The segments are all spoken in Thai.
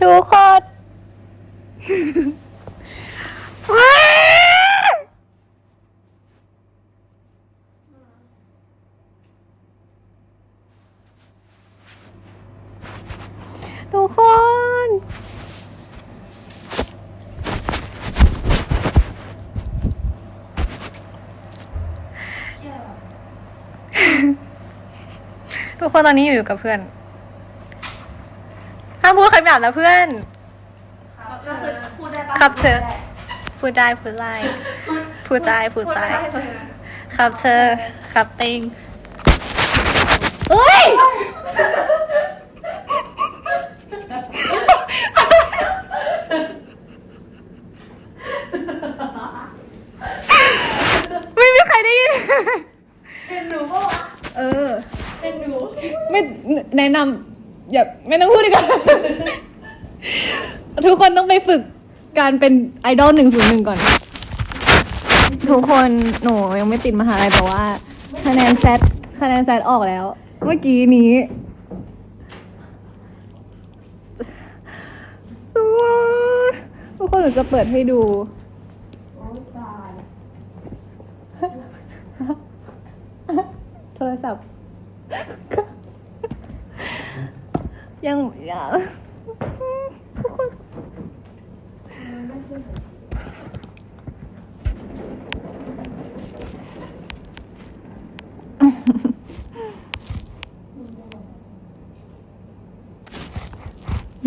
ทุกคนว้าวทุกคนทุกคนตอนนี้อยู่กับเพื่อน ห้ามพูดคำหยาบนะเพื่อน ก็คือพูดได้ปะครับเธอ พูดได้พูดได้พูดได้พูดได้ครับเธอครับติงเฮ้ยไม่มีใครได้ยิน เป็นหนูปะวะเออ เป็นหนู ไม่แนะนำ อย่าไม่ต้องพูดดีกว่า ทุกคนต้องไปฝึกการเป็นไอดอลหนึ่งศูนย์หนึ่งก่อน ทุกคนหนูยังไม่ติดมหาลัยแต่ว่า คะแนนแซดคะแนนแซดออกแล้ว เมื่อกี้นี้ทุกคนหนูจะเปิดให้ดูโอ้ตายโทรศัพท์ ยังยังทุกคน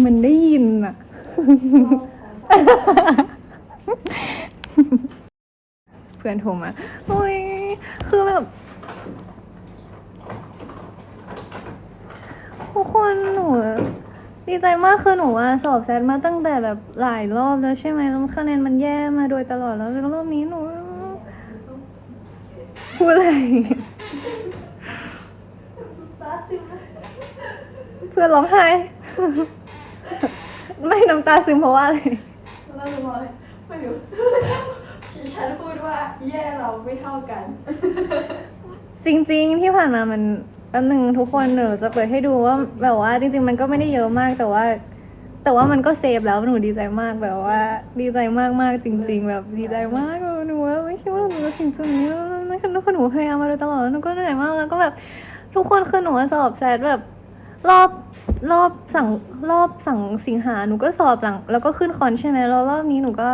มันได้ยินอะ เพื่อนโทรมาโอ้ย คือแบบทุกคนหนู ดีใจมากคือหนูอะสอบแซดมาตั้งแต่แบบหลายรอบแล้วใช่ไหมแล้วคะแนนมันแย่มาโดยตลอดแล้วรอบนี้หนูพูดอะไรเพื่อนร้องไห้ไม่น้ำตาซึมเพราะว่าอะไรแล้วหนูบอกเลยไม่รู้ฉันพูดว่าแย่เราไม่เท่ากัน จริง ๆ ที่ผ่านมามัน แป๊บหนึ่งทุกคนหนูจะเปิดให้ดูว่าแบบว่าจริง ๆ มันก็ไม่ได้เยอะมากแต่ว่า แต่ว่ามันก็เซฟแล้วหนูดีใจมากแบบว่า ดีใจมากมากๆจริง ๆ แบบดีใจมากหนูว่าไม่คิดว่าหนูจะถึงจุดนี้แล้วนะคือหนูพยายามมาโดยตลอดแล้วหนูก็เหนื่อยมากแล้วก็แบบ ทุกคนคือหนูสอบแซดแบบรอบรอบสั่งรอบสั่งสิงหาหนูก็สอบหลัง แล้วก็ขึ้นคอนใช่ไหมแล้วรอบนี้หนูก็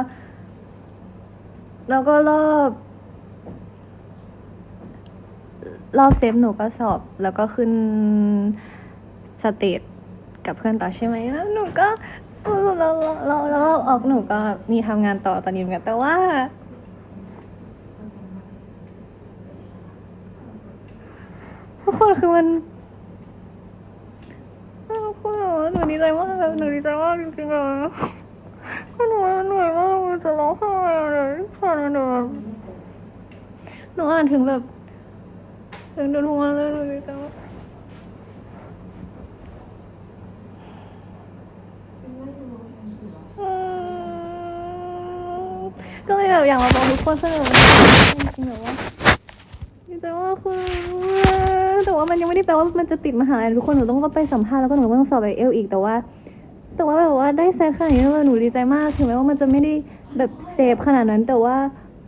แล้วก็รอบ รอบเซฟหนูก็สอบแล้วก็ขึ้นสเตจกับเพื่อนต่อใช่ไหมแล้วหนูก็แล้วแล้วแล้วแล้วออกหนูก็มีทำงานต่อตอนนี้เหมือนกันแต่ว่า ทุกคนคือมันทุกคนหนูดีใจมากแบบหนูดีใจมากจริงๆเลยหนูเหนื่อยมากหนูจะร้องไห้เลยค่ะหนูหนูอ่านถึงแบบ ถึงทุกวันเลยหนูดีใจมากอืมก็เลยแบบอยากมาบอกทุกคนคือจริงๆแบบว่าดีใจมาคือแต่ว่ามันยังไม่ได้แปลว่ามันจะติดมหาลัยทุกคนหนูต้องไปสัมภาษณ์แล้วก็หนูก็ต้องสอบไอเอลอีกแต่ว่า แต่ว่าแบบว่าได้แซดขนาดนี้แล้วหนูดีใจมากถึงแม้ว่ามันจะไม่ได้แบบเซฟขนาดนั้นแต่ว่า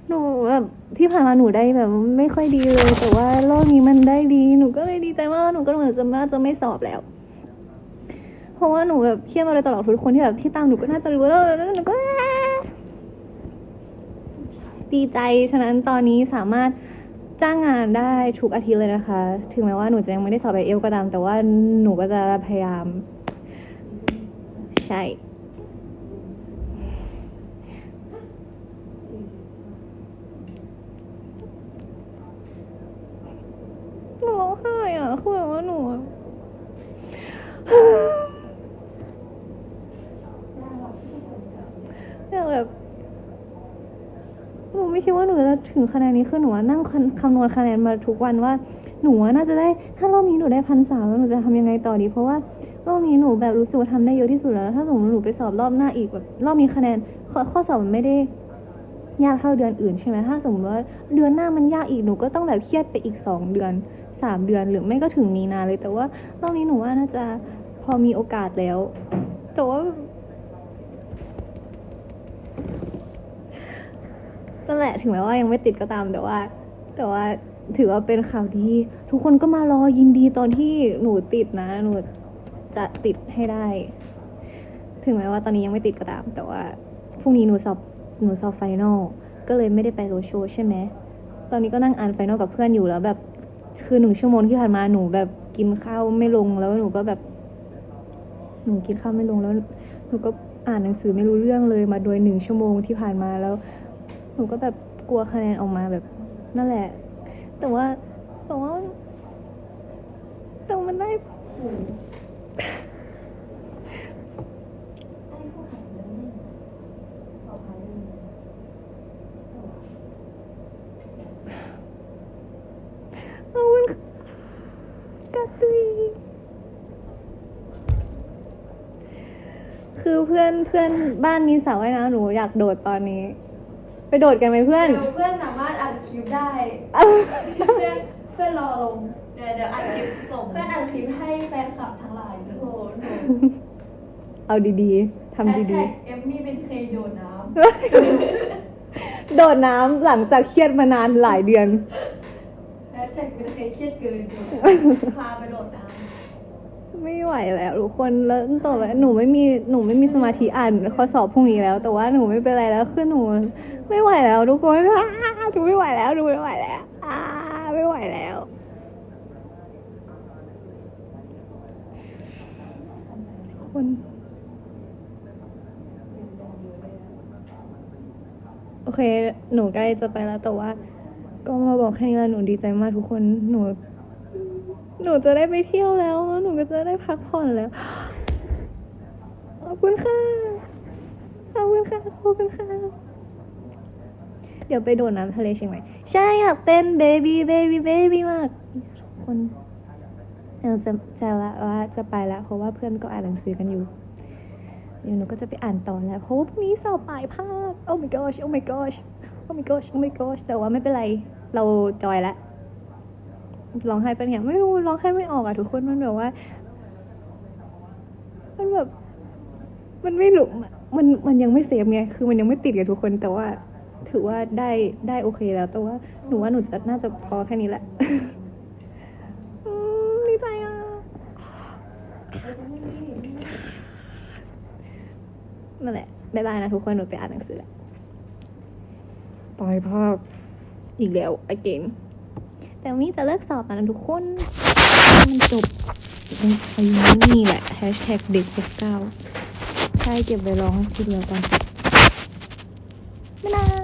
หนูแบบที่ผ่านมาหนูได้แบบ ไม่ค่อยดีเลย แต่ว่ารอบนี้มันได้ดี หนูก็เลยดีใจมาก หนูก็เหมือนจะว่าจะไม่สอบแล้ว เพราะว่าหนูแบบเครียดมาโดยตลอดทุกคนที่แบบที่ตามหนูก็น่าจะรู้แล้วแล้วหนูก็ดีใจ ฉะนั้นตอนนี้สามารถจ้างงานได้ทุกอาทิตย์เลยนะคะ ถึงแม้ว่าหนูจะยังไม่ได้สอบไอเอลก็ตาม แต่ว่าหนูก็จะพยายาม ใช่ หนูร้องไห้อะคือแบบว่าหนูอะ อยากแบบ หนูไม่คิดว่าหนูจะถึงคะแนนนี้คือหนูนั่งคำนวณคะแนนมาทุกวันว่า หนูน่าจะได้ถ้ารอบนี้หนูได้พันสามแล้วหนูจะทำยังไงต่อดี เพราะว่ารอบนี้หนูแบบรู้สึกว่าทำได้เยอะที่สุดแล้ว ถ้าสมมติหนูไปสอบรอบหน้าอีกแบบรอบนี้คะแนนข้อข้อสอบมันไม่ได้ยากเท่าเดือนอื่นใช่ไหมถ้าสมมติว่าเดือนหน้ามันยากอีกหนูก็ต้องแบบเครียดไปอีกสองเดือนสามเดือนหรือไม่ก็ถึงมีนาเลย แต่ว่ารอบนี้หนูว่าน่าจะพอมีโอกาสแล้ว แต่ว่า นั่นแหละถึงแม้ว่ายังไม่ติดก็ตามแต่ว่า แต่ว่าถือว่าเป็นข่าวดีทุกคนก็มารอยินดีตอนที่หนูติดนะ หนูจะติดให้ได้ ถึงแม้ว่าตอนนี้ยังไม่ติดก็ตาม แต่ว่าพรุ่งนี้หนูสอบหนูสอบไฟนอลก็เลยไม่ได้ไปโรโชใช่ไหมตอนนี้ก็นั่งอ่านไฟนอลกับเพื่อนอยู่แล้วแบบคือหนึ่งชั่วโมงที่ผ่านมาหนูแบบกินข้าวไม่ลงแล้วหนูก็แบบหนูกินข้าวไม่ลงแล้วหนูก็อ่านหนังสือไม่รู้เรื่องเลยมาโดยหนึ่งชั่วโมงที่ผ่านมาแล้ว หนูก็แบบกลัวคะแนนออกมาแบบนั่นแหละ แต่ว่าแต่ว่าแต่วันได้ขอบคุณค่ะกัตตุยคือเพื่อนเพื่อนบ้านมีสระว่ายน้ำหนูอยากโดดตอนนี้ ไปโดดกันไหมเพื่อนเดี๋ยวเพื่อนสามารถอัดคลิปได้ เพื่อนเพื่อนรอลง เดี๋ยวเดี๋ยวอัดคลิปส่งเพื่อนอัดคลิปให้แฟนคลับทั้งหลายดูโอ้โหหนูเอาดีๆทำแฮชดีแท็กเอมมี่เป็นเคยโดดน้ๆโดดน้ำหลังจากเครียดมานานหลายเดือนำแฮชแท็กเป็นเคยเครียดเกินพาไปโดดน้ำ ไม่ไหวแล้วทุกคนแล้วต่อไปหนูไม่มีหนูไม่มีสมาธิอ่านข้อสอบพรุ่งนี้แล้ว แต่ว่าหนูไม่เป็นไรแล้วคือหนู ไม่ไหวแล้วทุกคนอ้าหนูไม่ไหวแล้วหนูไม่ไหวแล้วอ้าไม่ไหวแล้ว คนโอเค หนูใกล้จะไปแล้วแต่ว่า ก็มาบอกแค่นี้แล้วหนูดีใจมากทุกคนหนู หนูจะได้ไปเที่ยวแล้วแล้วหนูก็จะได้พักผ่อนแล้ว ขอบคุณค่ะ ขอบคุณค่ะ ขอบคุณค่ะ เดี๋ยวไปโดดน้ำทะเลเชียงใหม่ใช่อยากเต้นเบบี้เบบี้เบบี้มากคนเราจะจะละว่าจะไปล้วเพราะว่าเพื่อนก็อ่านหนังสือกันอยู่เดี๋ยวหนูก็จะไปอ่านต่อแล้วเพราะว่าพรุ่งนี้สอบปลายภาค oh my gosh oh my gosh oh my gosh oh my gosh แต่ว่าไม่เป็นไรเราจอยล้วร้องไห้เป็นอย่างไม่รู้ร้องไห้ไม่ออกอะทุกคนมันแบบว่า มันแบบ มันไม่หลุมมันมันยังไม่เซฟไงคือมันยังไม่ติดกับทุกคนแต่ว่า ถือว่าได้ได้โอเคแล้ว แต่ว่าหนูว่าหนูจะน่าจะพอแค่นี้แหละดีใจอะนั่นแหละบ๊ายบายนะทุกคนหนูไปอ่านหนังสือแล้วปลายภาคอีกแล้ว again แต่วันนี้จะเลิกสอบแล้วนะทุกคนมันจบไอ้นี่แหละแฮชแท็กเด็กหกเก้าใช่เก็บไว้ร้องทีเดียวตอนจบบ๊ายบาย